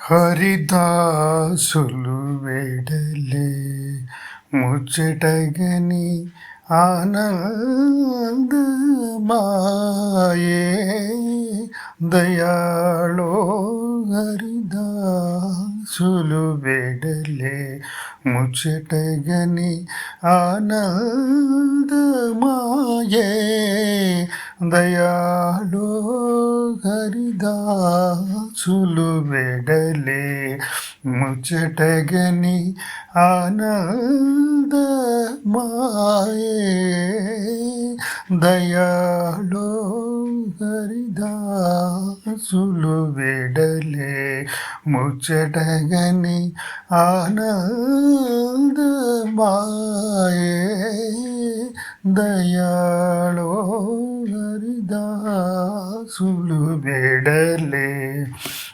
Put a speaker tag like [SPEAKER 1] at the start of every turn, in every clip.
[SPEAKER 1] హరిదాసులు వెడలే ముచ్చటగని ఆనందమాయే దయాళో హరిదాసులు వెడలే ముచ్చటగని ఆనందమాయే దయాళో హరిదాసులు వెడలే ముచ్చటగని ఆనందమాయే దయాళో హరిదాసులు వెడలే ముచ్చటగని ఆనందమాయే దయాళో హరిదాసులు వెడలే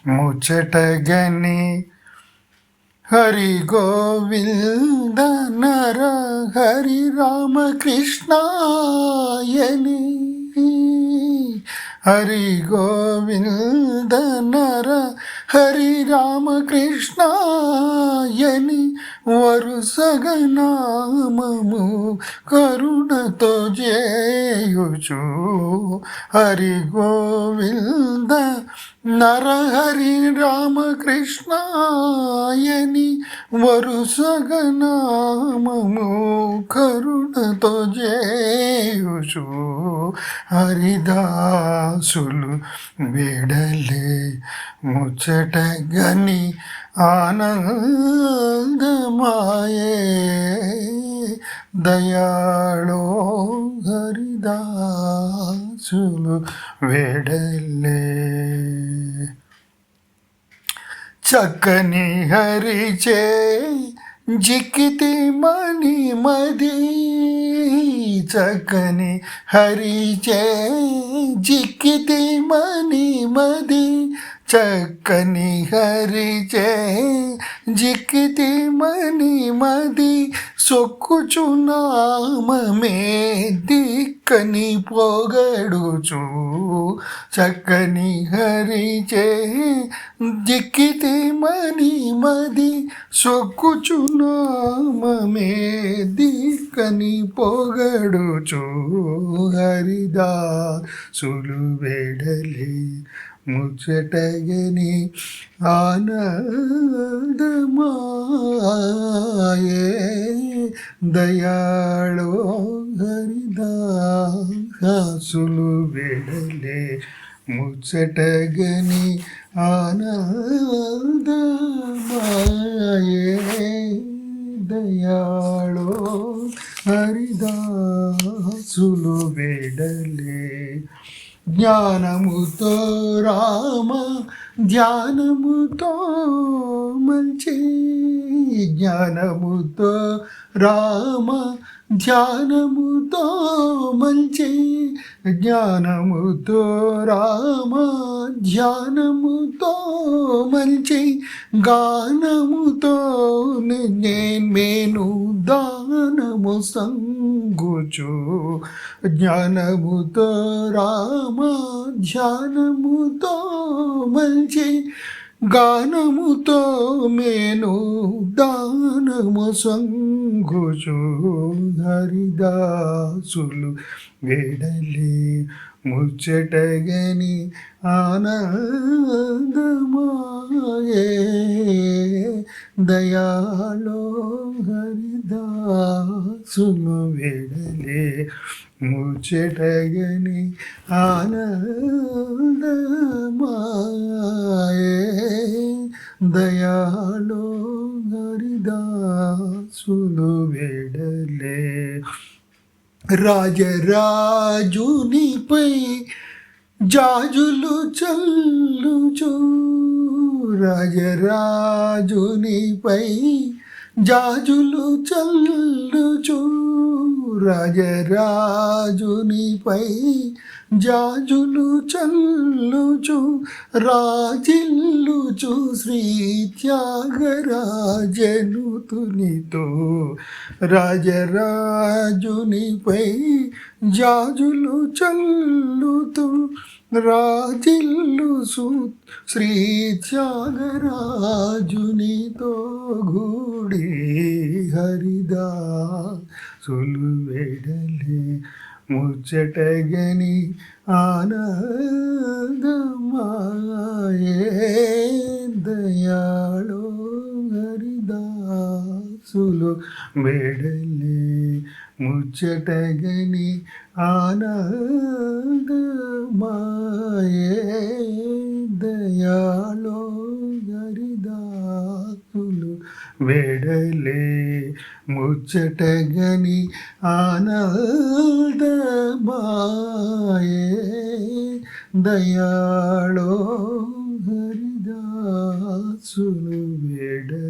[SPEAKER 1] ముచ్చటగని హరి గోవింద నర హరి రామకృష్ణాయని హరి గోవింద నర హరి రామకృష్ణాయని వరుసగనామము కరుణతో చేయుచు హరి గోవింద నరహరి రామకృష్ణాయని వరుసగనామము కరుణతో చేయుచు హరిదాసులు వెడలే ముచ్చటగని ఆనందమాయే. దయాళో హరిదాసులు వెడలే. చక్కని హరిచే జిక్కితి మణి మది. చక్కని హరిచే జిక్కితి మణి మది. చక్కని హరిచే జిక్కితి మణి మది సొక్కుచున్నామే దిక్కని పొగడుచు. చక్కని హరిచే జిక్కితి మణి మది సొక్కుచున్నామే దిక్కని పొగడుచు. హరిదా సులు వెడలే ముచ్చటగని ఆనందమాయే దయాళో హరిదాసులు విడలే ముచ్చటగని ఆనందమాయే దయాళో హరిదాసులు విడలే జ్ఞానముతో రామ ధ్యానముతో మంచి జ్ఞానముతో రామ ధ్యానముతో మంచి జ్ఞానముతో రామ ధ్యానముతో మంచి గానముతో నేను దానము సంగుచు జ్ఞానముతో రామ ధ్యానముతో మంచి గానముతో మేను దానము సంగుచు హరిదాసులు వేడలే ముచ్చటగని ఆనందమాయే. దయాలో హరిదాసులు వేడలే ముచ్చటగని ఆనందమాయే. దయాళో హరిదాసులు వెడలే. రాజరాజునిపై జాజులు చల్లుచు. రాజరాజునిపై జాజులు చల్లుచు. రాజరాజునిపై జాజులు చల్లుచు రాజిల్లుచు శ్రీ త్యాగరాజనుతునితో. రాజరాజునిపై జాజులు చల్లుతూ రాజిల్లు శ్రీ త్యాగరాజునితో గూడి హరిదా. సులు వెడలే ముచ్చటగని ఆనందమాయే దయాళో హరిదాసులు వెడలే ముచ్చటగని ఆనందమాయే దయాళో వెడలే ముచ్చటగని ఆనందమాయే దయాళో హరిదాసును వెడలే